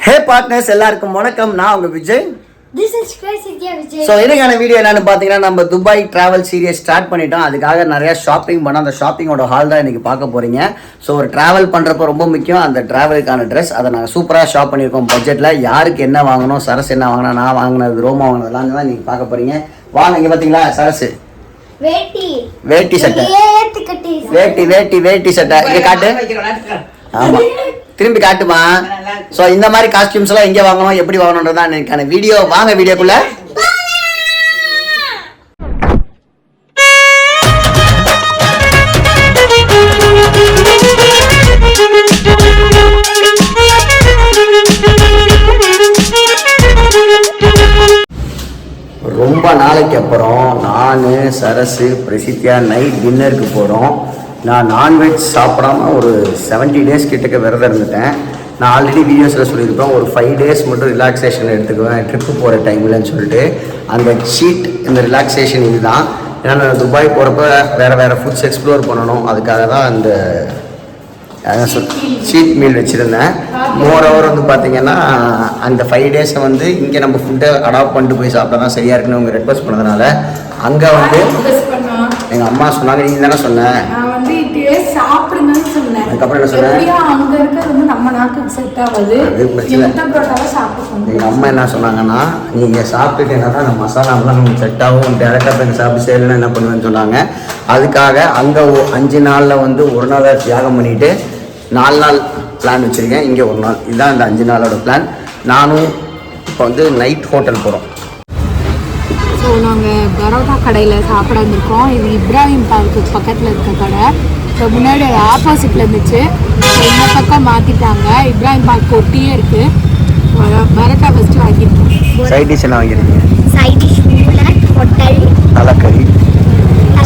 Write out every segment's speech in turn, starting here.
ஹே partners எல்லாருக்கும் வணக்கம் நான் உங்க விஜய். ஸோ இதுக்கான வீடியோ என்னன்னு பார்த்தீங்கன்னா நம்ம துபாய் டிராவல் சீரியஸ் ஸ்டார்ட் பண்ணிட்டோம் அதுக்காக நிறைய ஷாப்பிங் பண்ண அந்த ஷாப்பிங்கோட ஹால் தான் இன்னைக்கு பார்க்க போறீங்க ஸோ ஒரு டிராவல் பண்ணுறப்ப ரொம்ப முக்கியம் அந்த டிராவலுக்கான ட்ரெஸ் அதை நாங்கள் சூப்பராக ஷாப் பண்ணியிருக்கோம் பட்ஜெட்டில் யாருக்கு என்ன வாங்கணும் சரஸ் என்ன வாங்கினா நான் வாங்கினது ரோமா வாங்கினதெல்லாம் தான் நீங்கள் பார்க்க போறீங்க வாங்க இங்கே பார்த்தீங்களா சரஸ் வேட்டி வேட்டி சட்டை வேட்டி வேட்டி வேட்டி சட்டை இங்கே காட்டு ஆமா திரும்பி காட்டுமா ஸோ இந்த மாதிரி காஸ்டியூம்ஸ் எல்லாம் எங்கே வாங்கணும் எப்படி வாங்கணுன்றதான் எனக்கான வீடியோ வாங்க வீடியோக்குள்ள. ரொம்ப நாளைக்கு அப்புறம் நான் சரசு பிரசித்தியா நைட் டின்னருக்கு போகிறோம் நான் நான்வெஜ் சாப்பிடாம ஒரு 70 டேஸ் கிட்டக்க விரதம் இருந்துட்டேன். நான் ஆல்ரெடி வீடியோஸில் சொல்லியிருப்பேன் ஒரு ஃபைவ் டேஸ் மட்டும் ரிலாக்ஸேஷன் எடுத்துக்குவேன் ட்ரிப்பு போகிற டைம்லன்னு சொல்லிட்டு. அந்த சீட் இந்த ரிலாக்ஸேஷன் இதுதான். ஏன்னா நான் துபாய் போகிறப்ப வேறு வேறு ஃபுட்ஸ் எக்ஸ்ப்ளோர் பண்ணணும். அதுக்காக தான் அந்த சீட் மீல் வச்சுருந்தேன். மோர் ஓவர் வந்து பார்த்தீங்கன்னா அந்த ஃபைவ் டேஸை வந்து இங்கே நம்ம ஃபுட்டை அடாப்ட் பண்ணிட்டு போய் சாப்பிட்டா தான் சரியாக இருக்குன்னு அவங்க ரெக்வஸ்ட் பண்ணதுனால அங்கே வந்து எங்கள் அம்மா சொன்னாங்க நீ தானே சொன்னேன் சாப்பிடுங்கன்னு சொன்னேன். அதுக்கப்புறம் என்ன சொன்ன? எப்படியும் அங்க இருக்கிறது வந்து நம்ம நாட்டுக்கு செட் ஆகாது. அது பிரச்சனை. முட்டை பரோட்டாவை சாப்பிட சொன்னேன் எங்கள் அம்மா என்ன சொன்னாங்கன்னா நீங்கள் சாப்பிட்டுட்டு என்ன தான் அந்த மசாலாலாம் நமக்கு செட் ஆகும். டேரெக்டாக போய் சாப்பிட்டு செய்யலைன்னா என்ன பண்ணுவேன்னு சொன்னாங்க. அதுக்காக அங்கே அஞ்சு நாளில் வந்து ஒரு நாளை தியாகம் பண்ணிவிட்டு நாலு நாள் பிளான் வச்சுருக்கேன். இங்கே ஒரு நாள். இதுதான் இந்த அஞ்சு நாளோட பிளான் நானும் இப்போ வந்து நைட் ஹோட்டல் போகிறோம் ஸோ நாங்கள் பரோட்டா கடையில் சாப்பிட வந்திருக்கோம். இது இப்ராஹிம் பார்க்கு பக்கத்தில் இருக்க கடை. ஸோ முன்னாடி ஆப்போசிட்டில் இருந்துச்சு. ஸோ இந்த பக்கம் மாற்றிட்டாங்க இப்ராஹிம் பார்க் ஒட்டியே இருக்குது பரோட்டா ஃபஸ்ட்டு வாங்கியிருக்கோம். சைட் டிஷ் எல்லாம் வாங்கியிருக்கீங்க? சைட் டிஷ் ஹோட்டல் தலைக்கறி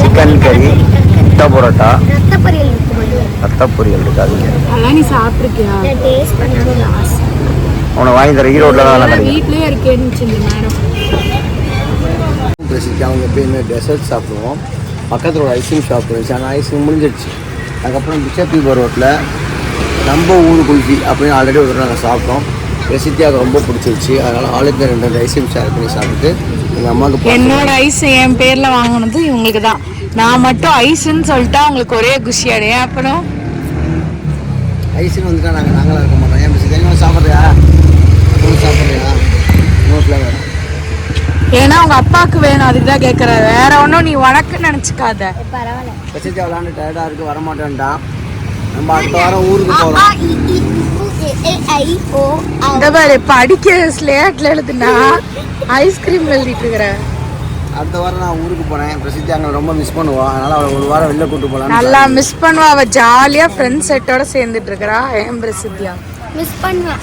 சிக்கன் கறி முட்டை பரோட்டா. ரத்த பொரியல் ரத்த பொரியல் இருக்காதுங்க. அதெல்லாம் நீ சாப்பிட்ருக்கியா டேஸ்ட் பண்ணணும் ஆசை உன்னை வாங்கி தர ஈரோட்டில் தான் நல்லா கிடைக்கும். வீட்லேயே இருக்கேன்னு சொல்லி மேடம் பேசிக்கு அவங்க எப்பயுமே டெசர்ட் சாப்பிடுவோம். பக்கத்தில் ஒரு ஐஸ்கிரீம் ஷாப் இருந்துச்சு. ஆனால் ஐஸ்கிரீம் முடிஞ்சிடுச்சு. அதுக்கப்புறம் பிஷப்பீபர் ரோட்டில் நம்ம ஊர் குல்ஃபி அப்படின்னு ஆல்ரெடி ஒரு நாங்கள் சாப்பிட்டோம். ரெசித்தியாக ரொம்ப பிடிச்சிருச்சு. அதனால் ஆளுக்கு ரெண்டு ரெண்டு ஐஸ்கிரீம் ஷேர் பண்ணி சாப்பிட்டு எங்கள் அம்மாவுக்கு என்னோட ஐஸ் என் பேர்ல வாங்கினது இவங்களுக்கு தான். நான் மட்டும் ஐஸ்ன்னு சொல்லிட்டா உங்களுக்கு ஒரே குஷி அடையேன் அப்புறம்? ஐஸ்கிரீம் வந்துட்டா நாங்கள் நாங்களாக இருக்க மாட்டோம். ஏன் தெரியுமா? சாப்பிட்றியா? சாப்பிட்றியா? நோ ஃப்ளேவர் ஏன்னா உங்க அப்பாவுக்கு வேணும் அதுக்கு தான் கேட்குறேன் வேற ஒன்றும் நீ உனக்கு நினச்சிக்காத. பரவாயில்ல ரெசித்தியா விளாண்டு டயர்டாக இருக்குது வரமாட்டேன்ட்டான் நம்ம அடுத்த வாரம் ஊருக்கு போகிறோம் இந்த பாரு படிக்க ஸ்லேட்ல எழுதுனா ஐஸ்கிரீம் எழுதிட்டு இருக்கிற. அடுத்த வாரம் நான் ஊருக்கு போனேன் பிரசித்தி அங்கே ரொம்ப மிஸ் பண்ணுவா. அதனால் அவளை ஒரு வாரம் வெளில கூட்டு போகலாம் நல்லா மிஸ் பண்ணுவா. அவ ஜாலியா ஃப்ரெண்ட்ஸ் செட்டோட சேர்ந்துட்டு இருக்கிறா. ஏன் பிரசித்தியா? மிஸ் பண்ணுவேன்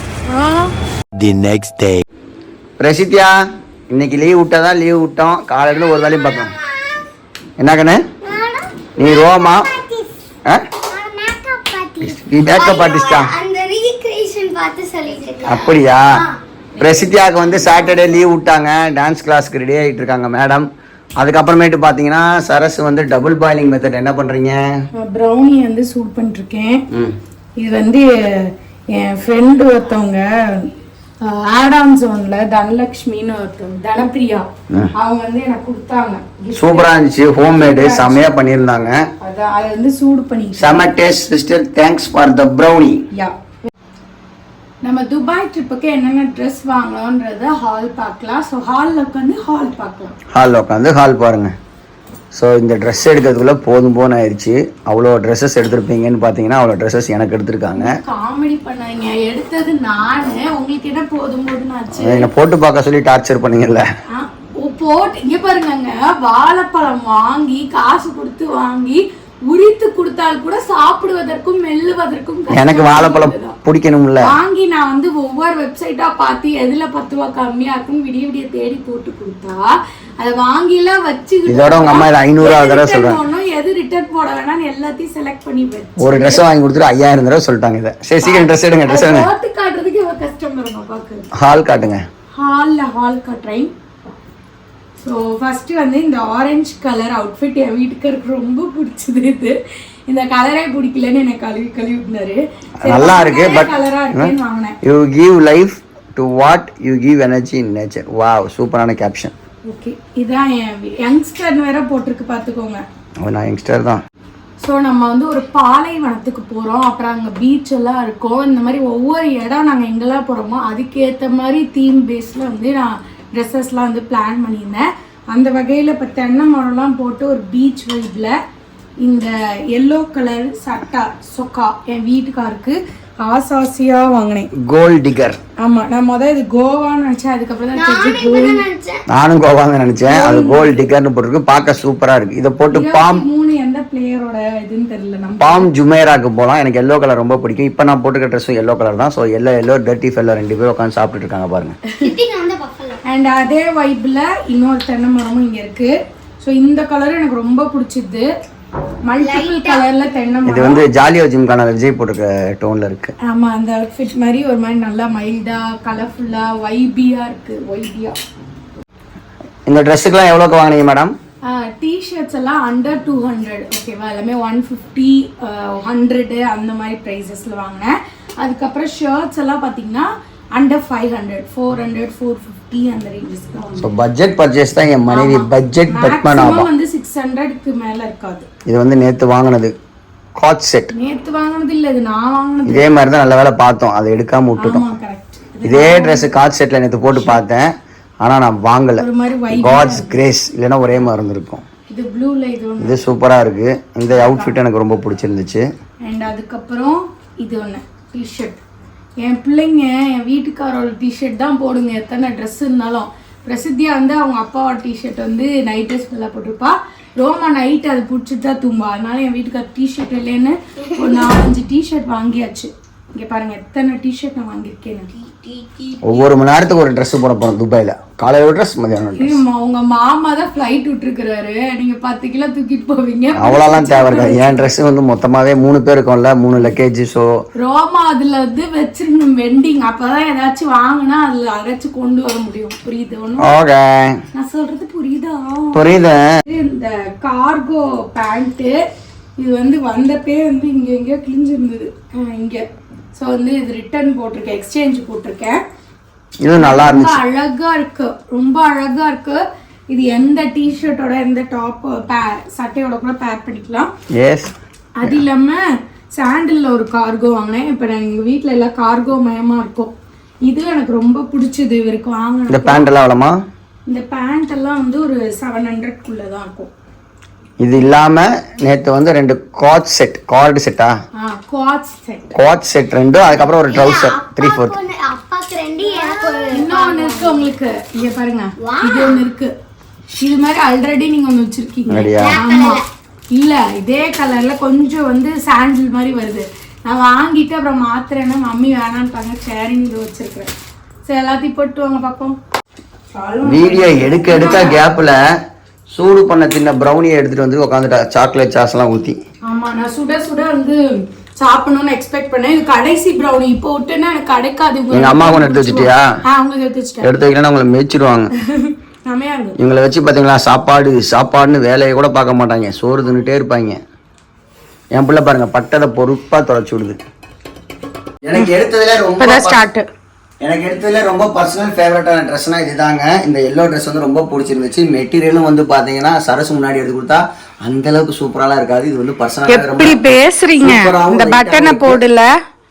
the next day. பிரசித்தியா? இன்னைக்கு லீவ் விட்டாதான் லீவ் விட்டோம். காலையில ஒரு வேலையும் பார்க்கணும் என்ன கண்ணு? நீ ரோமா? நீ மேக்கப் ஆர்டிஸ்டா அப்படியா? பிரசித்தியாவுக்கு வந்து சாட்டர்டே லீவ் விட்டாங்க. டான்ஸ் கிளாஸ்க்கு ரெடி ஆகிட்டு இருக்காங்க மேடம் அதுக்கப்புறமேட்டு பார்த்தீங்கன்னா சரஸ் வந்து டபுள் பாயிலிங் மெத்தட் என்ன பண்ணுறீங்க ப்ரௌனி வந்து சூட் பண்ணிருக்கேன் இது வந்து என் ஃப்ரெண்டு ஒருத்தவங்க ஆடாம் ஜோன்ல தனலக்ஷ்மின்னு ஒருத்தவங்க தனப்பிரியா. அவங்க வந்து எனக்கு கொடுத்தாங்க. சூப்பராக இருந்துச்சு. ஹோம்மேடு செம்மையாக பண்ணியிருந்தாங்க. அதான் அதை வந்து சூடு பண்ணிக்கிட்டேன் செம taste sister thanks for the brownie yeah. நம்ம துபாய் ட்ரிப்புக்கு என்னென்ன ட்ரெஸ் வாங்கலாம்ன்றத ஹால் பார்க்கலாம். ஸோ ஹாலில் உட்காந்து ஹால் பார்க்கலாம். ஹால் உட்காந்து ஹால் பாருங்க. ஸோ இந்த ட்ரெஸ் எடுக்கிறதுக்குள்ள போதும் போன ஆயிடுச்சு அவ்வளோ ட்ரெஸ்ஸஸ் எடுத்திருப்பீங்கன்னு பார்த்தீங்கன்னா அவ்வளோ ட்ரெஸ்ஸஸ் எனக்கு எடுத்திருக்காங்க. காமெடி பண்ணாங்க எடுத்தது நானு. உங்களுக்கு என்ன போதும் போதுன்னு என்னை போட்டு பார்க்க சொல்லி டார்ச்சர் பண்ணீங்கல்ல. போட்டு இங்க பாருங்கங்க. வாழைப்பழம் வாங்கி காசு கொடுத்து வாங்கி உரித்து கொடுத்தால் கூட சாப்பிடுவதற்கும் மெல்லுவதற்கும் கஷ்டமா எனக்கு வாழைப்பழம். பிடிக்கணும்ல. வாங்கி நான் வந்து ஒவ்வொரு வெப்சைட்டா பார்த்து எதுல பத்து ரூபா கம்மியா இருக்குன்னு விடிய விடிய தேடி போட்டு கொடுத்தா அதை வாங்கிலாம் வச்சு இதோட உங்க அம்மா ஐநூறுரூவா தடவை சொல்றேன் எது ரிட்டர்ன் போட வேணாம்னு எல்லாத்தையும் செலக்ட் பண்ணி வச்சு. ஒரு ட்ரெஸ் வாங்கி கொடுத்துட்டு ஐயாயிரம் தடவை சொல்லிட்டாங்க இதை. சரி சீக்கிரம் ட்ரெஸ் எடுங்க ட்ரெஸ் எடுங்க. காட்டுறதுக்கு இவ கஸ்டமருங்க பாக்குறது ஹால் காட்டுங்க ஹாலில் ஹால் கட்டுறேன் ஸோ ஃபஸ்ட்டு வந்து இந்த ஆரஞ்சு கலர் அவுட்ஃபிட் என் வீட்டுக்காருக்கு ரொம்ப பிடிச்சது இது. இந்த கலரே பிடிக்கலன்னு எனக்கு கழுவி கழுவி விட்டுனாரு நல்லா இருக்கு பட் கலராக இருக்குன்னு வாங்கினேன். You give life to what you give energy in nature wow சூப்பரான கேப்ஷன் ஓகே இதான் என் யங்ஸ்டர் வேற போட்டிருக்கு பார்த்துக்கோங்க. நான் யங்ஸ்டர் தான். ஸோ நம்ம வந்து ஒரு பாலைவனத்துக்கு போகிறோம் அப்புறம் அங்கே பீச் எல்லாம் இருக்கும். இந்த மாதிரி ஒவ்வொரு இடம் நாங்கள் எங்கெல்லாம் போகிறோமோ அதுக்கேற்ற மாதிரி தீம் பேஸில் வந்து நான் ட்ரெஸ்ஸஸ்லாம் வந்து பிளான் பண்ணியிருந்தேன். அந்த வகையில் இப்போ தென்னை மரம்லாம் போட்டு ஒரு பீச் வைப்பில் இந்த எல்லோ கலர் சட்டா சொக்கா என் வீட்டுக்காருக்கு ஆசாசியாக வாங்கினேன். கோல்ட் டிகர் ஆமாம் நான் முதல் இது கோவான்னு நினச்சேன் அதுக்கப்புறம் தான் நானும் கோவாங்க நினைச்சேன். அது கோல்ட் டிகர்னு போட்டிருக்கு. பார்க்க சூப்பரா இருக்கு. இதை போட்டு பாம் மூணு எந்த பிளேயரோட இதுன்னு தெரியல நம்ம பாம் ஜுமேராக்கு போகலாம் எனக்கு எல்லோ கலர் ரொம்ப பிடிக்கும். இப்போ நான் போட்டுக்க ட்ரெஸ்ஸும் எல்லோ கலர் தான். So yellow yellow dirty fellow ரெண்டு பேரும் உட்காந்து சாப்பிட்டுட்டு இருக்காங்க பாருங்க. சிட்டிங்க வந்து பஃபலோ அண்ட் அதே வைப்பில் இன்னொரு தென்னை மரமும் இங்கே இருக்கு. ஸோ இந்த கலர் எனக்கு ரொம்ப பிடிச்சிது. மல்டிபிள் கலர்ல தென்னை இது மரம். வந்து ஜாலியோ ஜிம்கான விஜய் போட்டிருக்க டோன்ல இருக்கு. ஆமா அந்த அவுட்ஃபிட் மாதிரி ஒரு மாதிரி நல்லா மைல்டா கலர்ஃபுல்லா வைபியா இருக்கு. வைபியா இந்த ட்ரெஸ்ஸுக்குலாம் எவ்வளோக்கு வாங்கினீங்க மேடம் டிஷர்ட்ஸ் எல்லாம் அண்டர் டூ ஹண்ட்ரட் ஓகேவா எல்லாமே ஒன் ஃபிஃப்டி ஹண்ட்ரடு அந்த மாதிரி ப்ரைஸஸில் வாங்கினேன். அதுக்கப்புறம் ஷர்ட்ஸ் எல்லாம் பார்த்தீங்கன்னா under five hundred four hundred four fifty அந்த ரேஞ்சஸ்க்கு ஸோ பட்ஜெட் பர்ச்சேஸ் தான் என் மனைவி பட்ஜெட் மேக்ஸிமம் வந்து சிக்ஸ் ஹண்ட்ரட்க்கு மேலே இருக்காது. இது வந்து நேற்று வாங்கினது. காட் செட் நேத்து வாங்கினது இல்ல இது நான் வாங்கினது இதே மாதிரி தான் நல்ல வேலை பார்த்தோம். அதை எடுக்காம விட்டுட்டோம். இதே ட்ரெஸ் காட் செட்டில் நேற்று போட்டு பார்த்தேன். ஆனால் நான் வாங்கலை. ஒரு மாதிரி வை காட்ஸ் கிரேஸ் இல்லைன்னா ஒரே மாதிரி இருந்திருக்கும். இது ப்ளூல இது இது சூப்பராக இருக்குது இந்த அவுட்ஃபிட் எனக்கு ரொம்ப பிடிச்சிருந்துச்சு. அண்ட் அதுக்கப்புறம் இது ஒன்று டிஷர்ட் என் பிள்ளைங்க என் வீட்டுக்காரோட டிஷர்ட் தான் போடுங்க. எத்தனை ட்ரெஸ் இருந்தாலும். பிரசித்தியா வந்து அவங்க அப்பாவோட டிஷர்ட் வந்து நைட் ட்ரெஸ் ஃபுல்லாக போட்டிருப்பா. ரோமா நைட் அது பிடிச்சிட்டு தான் தூம்பா அதனால என் வீட்டுக்கார் டிஷர்ட் இல்லைன்னு ஒரு நாலஞ்சு டிஷர்ட் வாங்கியாச்சு. இங்கே பாருங்க எத்தனை டிஷர்ட் நான் வாங்கியிருக்கேன் ஒவ்வொரு மணி நேரத்துக்கு ஒரு Dress போட போகிறோம் துபாயில். காலையில் ஒரு ட்ரெஸ் மதியானம். இது உங்க மாமா தான் ஃப்ளைட் விட்டுருக்குறாரு. நீங்க பத்து கிலோ தூக்கிட்டு போவீங்க. அவ்வளோலாம் தேவை இருக்காது என் ட்ரெஸ் வந்து மொத்தமாகவே மூணு பேர் இருக்கோம்ல. மூணு லக்கேஜ் ஸோ ரோமா அதுல வந்து வச்சிருக்கணும் வெண்டிங் அப்பதான் ஏதாச்சும் வாங்கினா அதுல அரைச்சு கொண்டு வர முடியும். புரியுது ஒண்ணும் ஓகே. நான் சொல்றது புரியுதா? புரியுது. இந்த கார்கோ பேண்ட் இது வந்து வந்தப்பே வந்து இங்க எங்கேயோ கிழிஞ்சிருந்தது. இங்க. ஸோ வந்து இது ரிட்டர்ன் போட்டிருக்கேன் எக்ஸ்சேஞ்ச் போட்டிருக்கேன். இது நல்லா இருந்துச்சு. அழகா இருக்கு ரொம்ப அழகா இருக்கு. இது எந்த டிஷர்ட்டோட எந்த டாப் சட்டையோட கூட பேர் பண்ணிக்கலாம். எஸ் அது இல்லாம சாண்டில்ல ஒரு கார்கோ வாங்கினேன். இப்போ நான் எங்க வீட்ல எல்லாம் கார்கோ மயமா இருக்கும். இது எனக்கு ரொம்ப பிடிச்சது இவருக்கு இந்த வாங்கணும் பேண்ட் எல்லாம் இந்த பேண்ட் எல்லாம் வந்து ஒரு செவன் ஹண்ட்ரட்குள்ள தான் இருக்கும். இது இல்லாமல் நேற்று வந்து ரெண்டு காட் செட் கார்டு செட்டா காட் செட் ரெண்டு அதுக்கப்புறம் ஒரு ட்ரௌசர் த்ரீ ஃபோர்த் ஒண்ணு அப்பாக்கு ரெண்டு எனக்கு ஒரு இன்னொன்னு இருக்கு உங்களுக்கு. இங்க பாருங்க. இது ஒண்ணு இருக்கு. இது மாதிரி ஆல்ரெடி நீங்க ஒண்ணு வச்சிருக்கீங்க? ஆமா. இல்ல இதே கலர்ல கொஞ்சம் வந்து சாண்டில் மாதிரி வருது. நான் வாங்கிட்டு அப்புறம் மாத்துறேன்னா மம்மி வேணான்ட்டாங்க. சரின்னு இது வச்சிருக்கிறேன். சரி எல்லாத்தையும் போட்டு வாங்க பாப்போம். வீடியோ எடுக்க எடுக்க கேப்பில் சூடு பண்ண சின்ன ப்ரௌனியை எடுத்துகிட்டு வந்து உட்காந்துட்டா சாக்லேட் சாஸ்லாம் ஊற்றி ஆமா நான் சுட சுட வந்து சாப்பிடணும்னு எக்ஸ்பெக்ட் பண்ணேன். இது கடைசி ப்ரௌனி இப்போ விட்டுன்னா எனக்கு கிடைக்காது. எங்கள் அம்மா கொண்டு எடுத்து வச்சுட்டியா? ஆ உங்களுக்கு எடுத்து வச்சுட்டேன். எடுத்து வைக்கலன்னா உங்களை மேய்ச்சிடுவாங்க இவங்களை வச்சு பார்த்தீங்களா சாப்பாடு சாப்பாடுன்னு வேலையை கூட பார்க்க மாட்டாங்க. சோறு தின்னுட்டே இருப்பாங்க. என் பிள்ளை பாருங்க பட்டதை பொறுப்பாக தொலைச்சி விடுது. எனக்கு எடுத்ததுல ரொம்ப ஸ்டார்ட் எனக்கு எடுத்ததுல ரொம்ப பர்சனல் ஃபேவரட்டான ட்ரெஸ்னா இதுதாங்க. இந்த எல்லோ ட்ரெஸ் வந்து ரொம்ப பிடிச்சிருந்துச்சு. மெட்டீரியலும் வந்து பாத்தீங்கன்னா சரசு முன்னாடி எடுத்து கொடுத்தா அந்த அளவுக்கு சூப்பராலாம் இருக்காது. இது வந்து பர்சனலாக எப்படி பேசுறீங்க? இந்த பட்டனை போடல.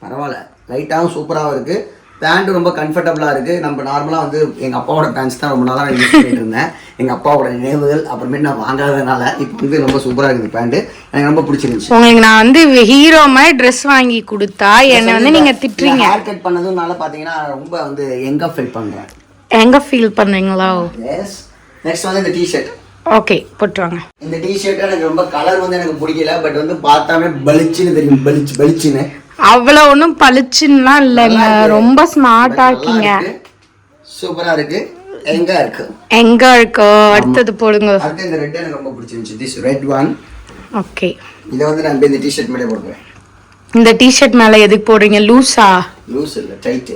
பரவாயில்ல. லைட்டாகவும் சூப்பராகவும் இருக்கு. பேண்ட் ரொம்ப கம்ஃபர்டபுளாக இருக்கு. நம்ம நார்மலாக வந்து எங்கள் அப்பாவோட பேண்ட்ஸ் தான் ரொம்ப நாளாக யூஸ் பண்ணிட்டு இருந்தேன். எங்கள் அப்பாவோட நினைவுகள் அப்புறமேட்டு நான் வாங்காததுனால இப்போ வந்து ரொம்ப சூப்பராக இருக்குது பேண்ட் எனக்கு ரொம்ப பிடிச்சிருந்துச்சு. உங்களுக்கு நான் வந்து ஹீரோ மாதிரி ட்ரெஸ் வாங்கி கொடுத்தா என்னை வந்து நீங்க திட்டுறீங்க. ஹேர் கட் பண்ணதுனால பார்த்தீங்கன்னா ரொம்ப வந்து எங்கே ஃபீல் பண்ணுறேன் எங்க ஃபீல் பண்றீங்களா எஸ் நெக்ஸ்ட் வந்து இந்த டிஷர்ட் ஓகே போட்டுவாங்க இந்த டிஷர்ட் எனக்கு ரொம்ப கலர் வந்து எனக்கு பிடிக்கல பட் வந்து பார்த்தாமே பளிச்சுன்னு தெரியும். பளிச்சு பளிச்சுன்னு. அவ்வளோ ஒன்றும் பளிச்சுன்னுலாம் இல்லைங்க. ரொம்ப ஸ்மார்ட்டா இருக்கீங்க. சூப்பரா இருக்கு. எங்க இருக்கு. எங்க இருக்கோ. அடுத்தது போடுங்க. அடுத்து இந்த ரெட் எனக்கு ரொம்ப பிடிச்சிருந்துச்சு. திஸ் ரெட் ஒன் ஓகே இதை வந்து நான் இந்த டிஷர்ட் மேலே போடுவேன் இந்த டிஷர்ட் மேல எதுக்கு போடுறீங்க? லூஸா லூஸ் இல்லை டைட்டு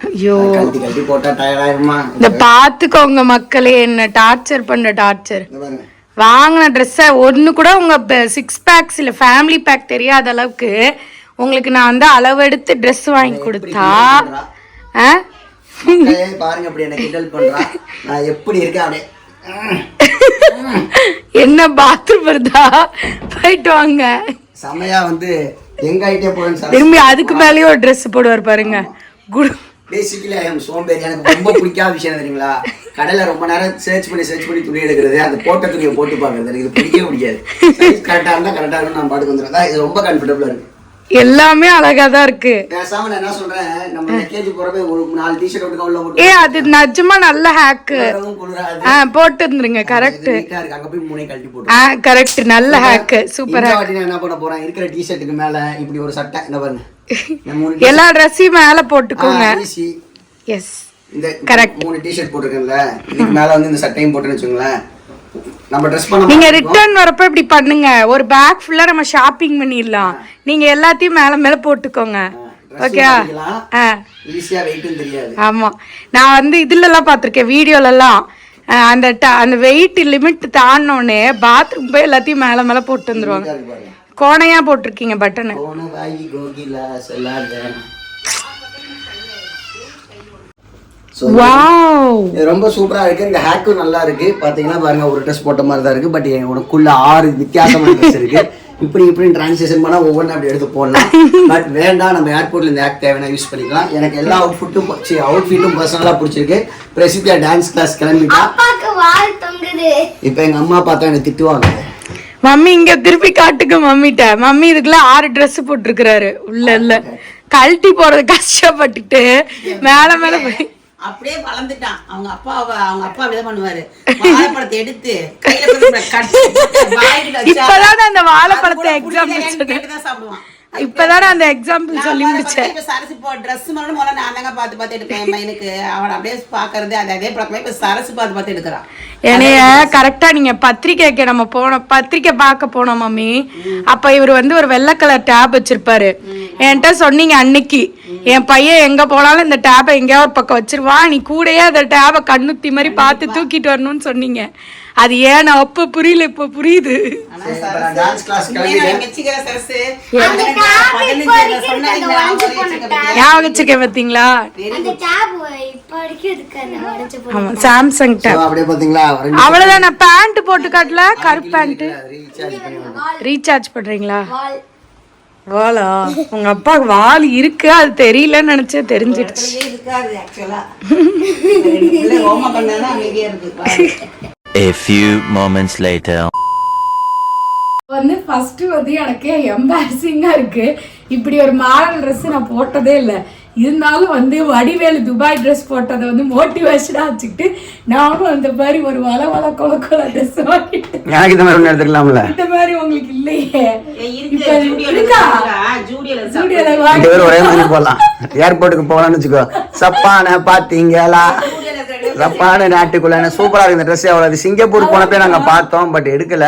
ஐயோ. கழட்டி போட்டா டயர்ட் ஆயிருமா? இந்த பாத்துக்கோங்க மக்களே என்ன டார்ச்சர் பண்ற டார்ச்சர் வாங்கின ட்ரெஸ்ஸை ஒன்று கூட உங்க சிக்ஸ் பேக்ஸ் இல்லை ஃபேமிலி பேக் தெரியாத அளவுக்கு உங்களுக்கு நான் வந்து அளவெடுத்து ட்ரெஸ் வாங்கி கொடுத்தா? ஆ? பாருங்க அப்படி என்ன கிண்டல் பண்றான் நான் எப்படி இருக்கேன் அப்படியே. என்ன பாத்ரூம் வருதா போயிட்டு வாங்க. செமையா வந்து எங்க ஐடியா போறேன்னு சார் திரும்பி அதுக்கு மேலேயும் ஒரு ட்ரெஸ் போடுவார் பாருங்க. குடு பேசிக்கலி ஐ சோம்பேறி. எனக்கு ரொம்ப பிடிக்காத விஷயம் தெரியுங்களா? கடையில ரொம்ப நேரம் சர்ச் பண்ணி சர்ச் பண்ணி துணி எடுக்கிறது அந்த போட்ட துணியை போட்டு பார்க்கறது. எனக்கு இது பிடிக்கவே பிடிக்காது. கரெக்டா இருந்தா கரெக்டா இருக்கும் நான் பாட்டுக்கு வந்துடுறேன். இது ரொம்ப கம்ஃபர்டபுளா இருக்கு. எல்லாமே அழகா தான் இருக்கு. பேசாம நான் என்ன சொல்றேன் நம்ம கேஜி போறப்ப ஒரு நாலு டிஷர்ட் விட்டு உள்ள ஏ போட்டு அது நிஜமா நல்ல குளிராது ஆ போட்டு இருந்துருங்க கரெக்ட் அங்க போய் மூணை கழட்டி போட்டு ஆ கரெக்ட் நல்ல ஹேக்கு சூப்பர் வாட்டி நான் என்ன பண்ண போறேன்? இருக்கிற டிஷர்ட்டுக்கு மேல இப்படி ஒரு சட்டை இந்த பாருங்க. எல்லா ட்ரெஸ்ஸையும் மேல போட்டுக்கோங்க. எஸ் இந்த Correct. மூணு டிஷர்ட் போட்டிருக்கேன்ல இதுக்கு மேல வந்து இந்த சட்டையும் போட்டுன்னு வச்சுங்களேன் நம்ம ட்ரெஸ் பண்ண நீங்க. ரிட்டர்ன் வரப்ப இப்படி பண்ணுங்க. ஒரு பேக் ஃபுல்லா நம்ம ஷாப்பிங் பண்ணிடலாம். நீங்க எல்லாத்தையும் மேல மேல போட்டுக்கோங்க. dress ஓகே பண்ணிக்கலாம். ஆ. ஈஸியா வெயிட்டும் தெரியாது. ஆமா. நான் வந்து இதுல எல்லாம் பார்த்திருக்கேன் வீடியோல எல்லாம் அந்த அந்த வெயிட் லிமிட் தாண்டினோடனே பாத்ரூம் போய் எல்லாத்தையும் மேல மேல போட்டு வந்துருவாங்க. கோணையா போட்டிருக்கீங்க பட்டனு ரொம்ப சூப்பரா இருக்கு. இந்த ஹேக்கும் நல்லா இருக்கு. பாத்தீங்கன்னா பாருங்க ஒரு ட்ரெஸ் போட்ட மாதிரி தான் இருக்கு. பட் உனக்குள்ள ஆறு வித்தியாசமான ட்ரெஸ் இருக்கு. இப்படி இப்படி டிரான்ஸ்லேஷன் பண்ணா ஒவ்வொன்றும் அப்படி எடுத்து போடலாம். பட் வேண்டாம் நம்ம ஏர்போர்ட்ல இந்த ஹேக் தேவையான யூஸ் பண்ணிக்கலாம். எனக்கு எல்லா அவுட்ஃபிட்டும் அவுட்ஃபிட்டும் பர்சனலா பிடிச்சிருக்கு. பிரசித்தியா டான்ஸ் கிளாஸ் கிளம்பிட்டா. அப்பாக்கு வால் தொங்குது. இப்போ எங்க அம்மா பார்த்தா எனக்கு திட்டுவாங்க. மம்மி இங்க திருப்பி காட்டுங்க மம்மிட்ட. மம்மி இதுக்குள்ள ஆறு Dress போட்டிருக்கிறாரு. உள்ள இல்ல கழட்டி போறது கஷ்டப்பட்டுட்டு மேல மேல போய் அப்படியே வளர்ந்துட்டான். அவங்க அப்பா அவங்க அப்பா அப்படிதான் பண்ணுவாரு. வாழைப்பழத்தை எடுத்து இப்பதானே அந்த வாழைப்பழத்தை சொன்னேன் கேட்டுதான் சாப்பிடுவான். இப்பதானே அந்த எக்ஸாம்பிள் சொல்லி முடிச்சேன். இப்ப சரசு போ ட்ரெஸ் மட்டும் முதல்ல நான் தாங்க பார்த்து பார்த்து எடுப்பேன் என் பையனுக்கு அவன் அப்படியே பாக்குறது அது அதே பழக்கமே இப்ப சரசு பார்த்து பார்த்து எடுக்கிறான். என்னைய கரெக்டா நீங்க பத்திரிக்கைக்கு நம்ம போனோம் பத்திரிக்கை பார்க்க போனோம் மம்மி. அப்ப இவர் வந்து ஒரு வெள்ளை கலர் டேப் வச்சிருப்பாரு. என்கிட்ட சொன்னீங்க அன்னைக்கு. என் பையன் எங்க போனாலும் இந்த டேபை எங்கேயாவது ஒரு பக்கம் வச்சிருவான் நீ கூடயே அந்த டேபை கண்ணுத்தி மாதிரி பார்த்து தூக்கிட்டு வரணும்னு சொன்னீங்க. அது ஏன் நான் அப்ப புரியல இப்ப புரியுது. ஞாபகம் வச்சிருக்கேன் பாத்தீங்களா ஆமா சாம்சங் டேப் அவ்வளவுதான் நான் பேண்ட் போட்டு காட்டல கருப்பு பேண்ட் ரீசார்ஜ் பண்றீங்களா? வால். உங்க அப்பாவுக்கு வால் இருக்கு அது தெரியலன்னு நினைச்சேன் தெரிஞ்சிடுச்சு. A few moments later. வந்து ஃபர்ஸ்ட் வந்து எனக்கு எம்பாரசிங்கா இருக்கு. இப்படி ஒரு மாடல் Dress நான் போட்டதே இல்லை. இருந்தாலும் வந்து வடிவேலு துபாய் Dress போட்டதை வந்து மோட்டிவேஷனா வச்சுக்கிட்டு நானும் அந்த மாதிரி ஒரு வள வள கொல கொல ட்ரெஸ் வாங்கிட்டு. எனக்கு இந்த மாதிரி எடுத்துக்கலாம்ல? இந்த மாதிரி உங்களுக்கு இல்லையே. ஜூடியோல ஒரே மாதிரி போகலாம் ஏர்போர்ட்டுக்கு போகலாம்னு வச்சுக்கோ. சப்பான பாத்தீங்களா? சப்பான நாட்டுக்குள்ள சூப்பரா இருக்கு இந்த ட்ரெஸ் அவ்வளவு சிங்கப்பூர் போனப்பே நாங்க பார்த்தோம் பட் எடுக்கல.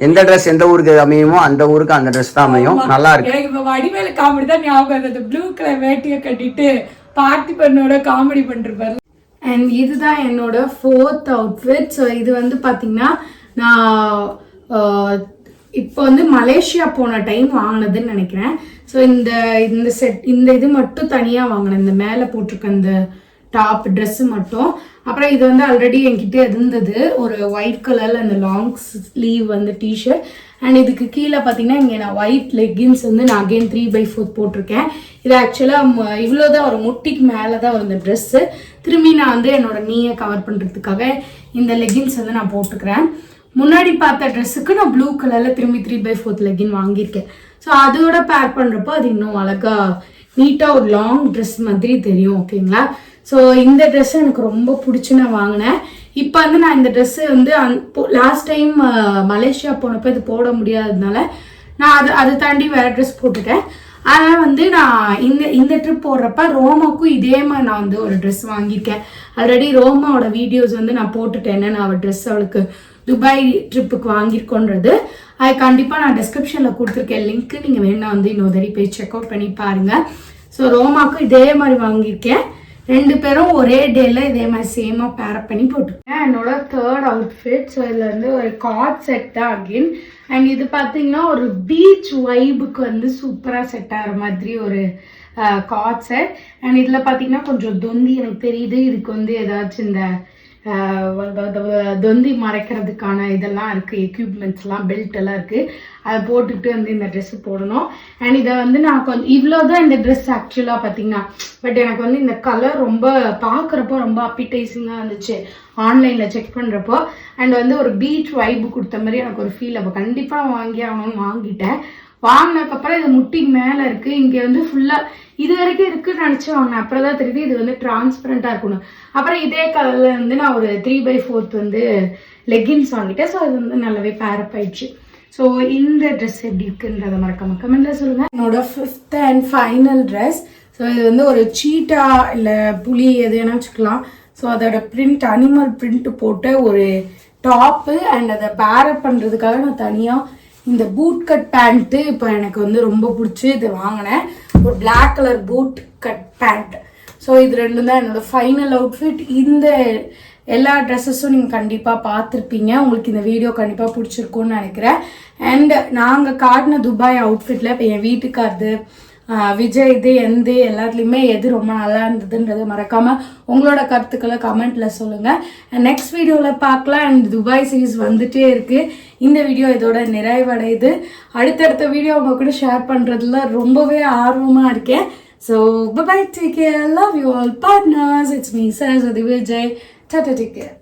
எந்த ட்ரெஸ் எந்த ஊருக்கு அமையுமோ அந்த ஊருக்கு அந்த ட்ரெஸ் தான் அமையும். நல்லா இருக்கு. எனக்கு இப்ப வடிவேலு காமெடி தான் ஞாபகம் வந்தது ப்ளூ கலர் வேட்டியை கட்டிட்டு பார்த்தி பண்ணோட காமெடி பண்ணிருப்பாரு அண்ட் இதுதான் என்னோட ஃபோர்த் அவுட்ஃபிட் ஸோ இது வந்து பார்த்தீங்கன்னா நான் ஆஹ், இப்போ வந்து மலேசியா போன டைம் வாங்கினதுன்னு நினைக்கிறேன். ஸோ இந்த இந்த செட் இந்த இது மட்டும் தனியாக வாங்கினேன். இந்த மேலே போட்டிருக்க இந்த டாப் ட்ரெஸ்ஸு மட்டும். அப்புறம் இது வந்து ஆல்ரெடி என்கிட்ட இருந்தது. ஒரு ஒயிட் கலரில் அந்த லாங் ஸ்லீவ் வந்து டிஷர்ட் அண்ட் இதுக்கு கீழே பார்த்தீங்கன்னா இங்கே நான் ஒயிட் லெக்கின்ஸ் வந்து நான் அகைன் த்ரீ பை ஃபோர்த் போட்டிருக்கேன். இது ஆக்சுவலாக இவ்வளோ தான் ஒரு முட்டிக்கு மேலே தான் வரும் இந்த ட்ரெஸ்ஸு திரும்பி நான் வந்து என்னோட நீயை கவர் பண்ணுறதுக்காக இந்த லெகின்ஸ் வந்து நான் போட்டுக்கிறேன். முன்னாடி பார்த்த ட்ரெஸ்ஸுக்கு நான் ப்ளூ கலரில் திரும்பி த்ரீ பை ஃபோர்த் லெகின் வாங்கியிருக்கேன். ஸோ அதோட பேர் பண்ணுறப்போ அது இன்னும் அழகா நீட்டாக ஒரு லாங் ட்ரெஸ் மாதிரி தெரியும் ஓகேங்களா ஸோ இந்த ட்ரெஸ் எனக்கு ரொம்ப பிடிச்சி நான் வாங்கினேன். இப்போ வந்து நான் இந்த ட்ரெஸ்ஸு வந்து அந் லாஸ்ட் டைம் மலேசியா போனப்போ இது போட முடியாததுனால நான் அது அதை தாண்டி வேறு ட்ரெஸ் போட்டுட்டேன். அதனால் வந்து நான் இந்த இந்த ட்ரிப் போடுறப்ப ரோமாவுக்கும் இதே மாதிரி நான் வந்து ஒரு ட்ரெஸ் வாங்கியிருக்கேன். ஆல்ரெடி ரோமாவோட வீடியோஸ் வந்து நான் போட்டுட்டேன். நான் அவள் ட்ரெஸ் அவளுக்கு துபாய் ட்ரிப்புக்கு வாங்கியிருக்கோன்றது. அது கண்டிப்பாக நான் டிஸ்கிரிப்ஷனில் கொடுத்துருக்கேன். லிங்க்கு நீங்கள் வேணா வந்து இன்னொரு தடவை போய் செக் அவுட் பண்ணி பாருங்கள் ஸோ ரோமாவுக்கும் இதே மாதிரி வாங்கியிருக்கேன். ரெண்டு பேரும் ஒரே டேல இதே மாதிரி சேமாக பேரப் பண்ணி போட்டுருக்கேன் என்னோட தேர்ட் அவுட்ஃபிட் ஸோ இதில் வந்து ஒரு கார்ட் செட் தான் அகெயின் அண்ட் இது பார்த்தீங்கன்னா ஒரு பீச் வைபுக்கு வந்து சூப்பராக செட் ஆகிற மாதிரி ஒரு கார்ட் செட் அண்ட் இதில் பார்த்தீங்கன்னா கொஞ்சம் தொந்தி எனக்கு தெரியுது. இதுக்கு வந்து ஏதாச்சும் இந்த தொந்தி மறைக்கிறதுக்கான இதெல்லாம் இருக்குது எக்யூப்மெண்ட்ஸ்லாம் பெல்ட் எல்லாம் இருக்குது அதை போட்டுக்கிட்டு வந்து இந்த ட்ரெஸ்ஸு போடணும். அண்ட் இதை வந்து நான் கொஞ்சம் இவ்வளோ தான் இந்த ட்ரெஸ் ஆக்சுவலாக பார்த்தீங்கன்னா பட் எனக்கு வந்து இந்த கலர் ரொம்ப பார்க்குறப்போ ரொம்ப அப்பிடைசிங்காக இருந்துச்சு. ஆன்லைனில் செக் பண்ணுறப்போ அண்ட் வந்து ஒரு பீச் வைப்பு கொடுத்த மாதிரி எனக்கு ஒரு ஃபீல் அப்போ கண்டிப்பாக வாங்கி ஆகணும்னு வாங்கிட்டேன். வாங்கினதுக்கப்புறம் இது முட்டி மேலே இருக்குது இங்கே வந்து ஃபுல்லாக இது வரைக்கும் இருக்குன்னு நினச்சி வாங்கினேன் அப்புறம் தான் தெரியுது இது வந்து டிரான்ஸ்பரண்ட்டாக இருக்கணும். அப்புறம் இதே கலரில் வந்து நான் ஒரு த்ரீ பை ஃபோர்த் வந்து லெகின்ஸ் வாங்கிட்டேன். ஸோ அது வந்து நல்லாவே பேரப் ஆயிடுச்சு. ஸோ இந்த ட்ரெஸ் எப்படி இருக்குன்றத மறக்காம கமெண்ட்ல சொல்லுங்க. என்னோட fifth and final dress so இது வந்து ஒரு சீட்டா இல்லை புலி எது வேணா வச்சுக்கலாம். ஸோ அதோட பிரிண்ட் அனிமல் பிரிண்ட் போட்ட ஒரு டாப்பு அண்ட் அதை பேரப் பண்ணுறதுக்காக நான் தனியாக இந்த பூட் கட் பேண்ட்டு இப்போ எனக்கு வந்து ரொம்ப பிடிச்சி இது வாங்கினேன். ஒரு black colour boot cut pant so இது ரெண்டும் தான் என்னோட ஃபைனல் அவுட்ஃபிட் இந்த எல்லா ட்ரெஸ்ஸஸும் நீங்கள் கண்டிப்பாக பார்த்துருப்பீங்க. உங்களுக்கு இந்த வீடியோ கண்டிப்பாக பிடிச்சிருக்கும்னு நினைக்கிறேன். அண்ட் நாங்கள் காட்டின துபாய் அவுட்ஃபிட்டில் இப்போ என் வீட்டுக்காரது விஜய் இது எந்த எல்லாத்துலேயுமே எது ரொம்ப நல்லா இருந்ததுன்றது மறக்காமல் உங்களோட கருத்துக்களை கமெண்ட்டில் சொல்லுங்கள் நெக்ஸ்ட் வீடியோவில் பார்க்கலாம். அண்ட் துபாய் சீரிஸ் வந்துட்டே இருக்குது இந்த வீடியோ இதோட நிறைவடையுது. அடுத்தடுத்த வீடியோ உங்கள் கூட ஷேர் பண்ணுறதுல ரொம்பவே ஆர்வமாக இருக்கேன். So bye take care love you all partners it's me Saraswathi Vijay tata take care